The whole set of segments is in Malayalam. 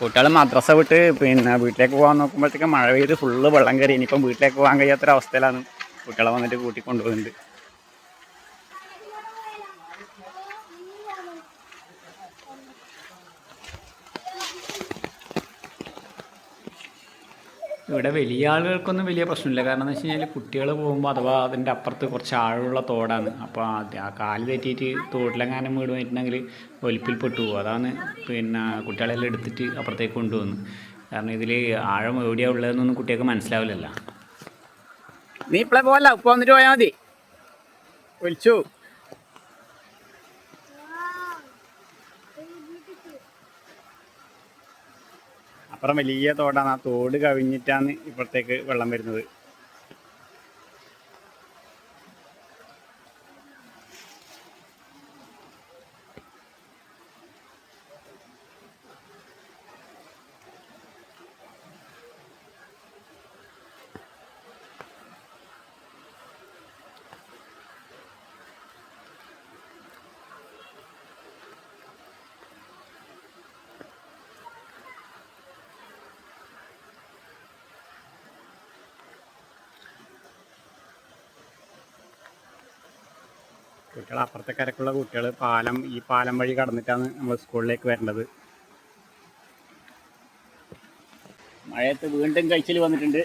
കുട്ടികൾ മദ്രസ വിട്ട് പിന്നെ വീട്ടിലേക്ക് പോകാൻ നോക്കുമ്പോഴത്തേക്ക് മഴ പെയ്ത് ഫുള്ള് വെള്ളം കയറി. ഇനിയിപ്പം വീട്ടിലേക്ക് പോകാൻ കഴിയാത്തൊരവസ്ഥയിലാണ് കുട്ടികളെ വന്നിട്ട് കൂട്ടി ഇവിടെ വലിയ ആളുകൾക്കൊന്നും വലിയ പ്രശ്നമില്ല. കാരണം എന്ന് വെച്ച് കഴിഞ്ഞാൽ കുട്ടികൾ പോകുമ്പോൾ അഥവാ അതിന്റെ അപ്പുറത്ത് കുറച്ച് ആഴമുള്ള തോടാണ്. അപ്പോൾ അത് ആ കാൽ തെറ്റിയിട്ട് തോട്ടിലെങ്ങാനും വീട് പോയിട്ടുണ്ടെങ്കിൽ ഒലിപ്പിൽ പെട്ടു പോകും. അതാണ് പിന്നെ കുട്ടികളെല്ലാം എടുത്തിട്ട് അപ്പുറത്തേക്ക് കൊണ്ടുവന്നു. കാരണം ഇതിൽ ആഴം എവിടെയാണ് ഉള്ളതെന്നൊന്നും കുട്ടികൾക്ക് മനസ്സിലാവില്ലല്ലോ. നീ ഇപ്പോഴേ പോകല്ല ഉപ്പ വന്നിട്ട് പോയാൽ മതി. ഒലിച്ചു അപ്പുറം വലിയ തോടാണ്. ആ തോട് കവിഞ്ഞിട്ടാണ് ഇപ്പുറത്തേക്ക് വെള്ളം വരുന്നത്. കുട്ടികൾ അപ്പുറത്തെ കരക്കുള്ള കുട്ടികൾ പാലം ഈ പാലം വഴി കടന്നിട്ടാണ് നമ്മൾ സ്കൂളിലേക്ക് വരേണ്ടത്. മഴയത്ത് വീണ്ടും കഴിച്ചിൽ വന്നിട്ടുണ്ട്.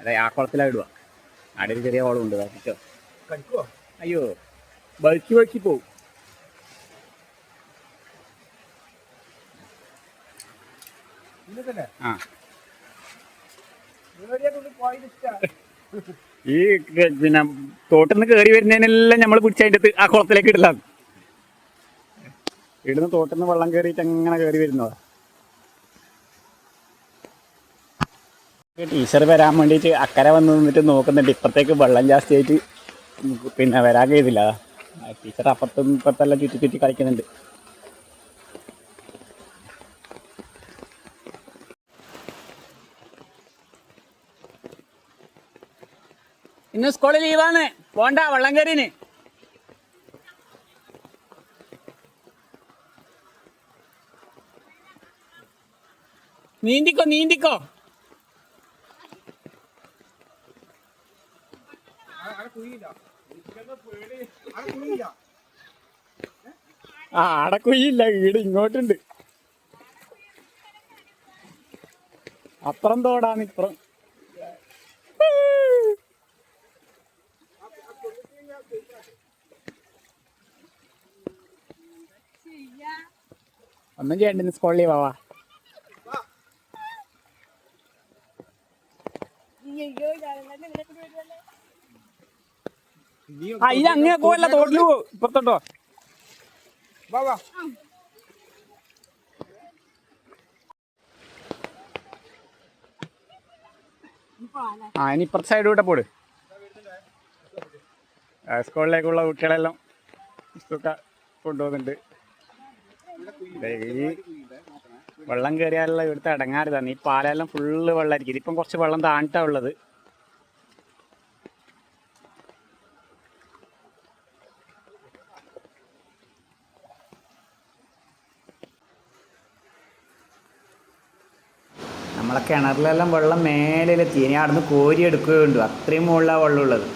അതെ ആ കുളത്തിലാ ഇടുക. അവിടെ ഒരു ചെറിയ ഓളം ഉണ്ട് അയ്യോ ബൾക്കി ബൾക്കി പോവും. ആ. ഈ പിന്നെ തോട്ടിൽ നിന്ന് കയറി വരുന്നതിനെല്ലാം നമ്മൾ പിടിച്ചതിന്റെ ആ കുളത്തിലേക്ക് ഇടലാണ്. ഇടുന്ന തോട്ടിൽ നിന്ന് വെള്ളം കയറിയിട്ട് അങ്ങനെ കയറി വരുന്നതാ? ടീച്ചർ വരാൻ വേണ്ടിയിട്ട് അക്കരെ വന്ന് നിന്നിട്ട് നോക്കുന്നുണ്ട്. ഇപ്പുറത്തേക്ക് വെള്ളം ജാസ്തി ആയിട്ട് പിന്നെ വരാൻ കഴിയുന്നില്ല. ടീച്ചർ അപ്പുറത്തും ഇപ്പുറത്തെല്ലാം ചുറ്റി ചുറ്റി കളിക്കുന്നുണ്ട്. ഇന്ന് സ്കൂളിൽ ലീവാണ്. പോണ്ട വള്ളംകരിന് നീന്തിക്കോ നീന്തിക്കോ. ആ ആടെ കുഴിയില്ല വീട് ഇങ്ങോട്ടുണ്ട്. അപ്പുറം തോടാണ് ഇപ്പുറം. ഒന്നും ചെയ്യണ്ട ഇന്ന് സ്കൂളിൽ പോവാ ഇത് അങ്ങനെ പോവല്ല തോട്ടിൽ പോ ഇപ്പുറത്തോട്ടോ. ആ ഇനി ഇപ്പുറത്തെ സൈഡിലൂടെ പോട്. ആ, സ്കൂളിലേക്കുള്ള കുട്ടികളെല്ലാം കൊണ്ടുപോകുന്നുണ്ട് വെള്ളം കയറിയാലുള്ള ഇവിടുത്തെ അടങ്ങാറിതാണ് ഈ പാലെല്ലാം ഫുള്ള് വെള്ളമായിരിക്കും. ഇതിപ്പം കുറച്ച് വെള്ളം താണിട്ടാ ഉള്ളത്. നമ്മളെ കിണറിലെല്ലാം വെള്ളം മേലെത്തി ഇനി അവിടുന്ന് കോരി എടുക്കുകയുണ്ട് അത്രയും മുകളിലാണ് വെള്ളമുള്ളത്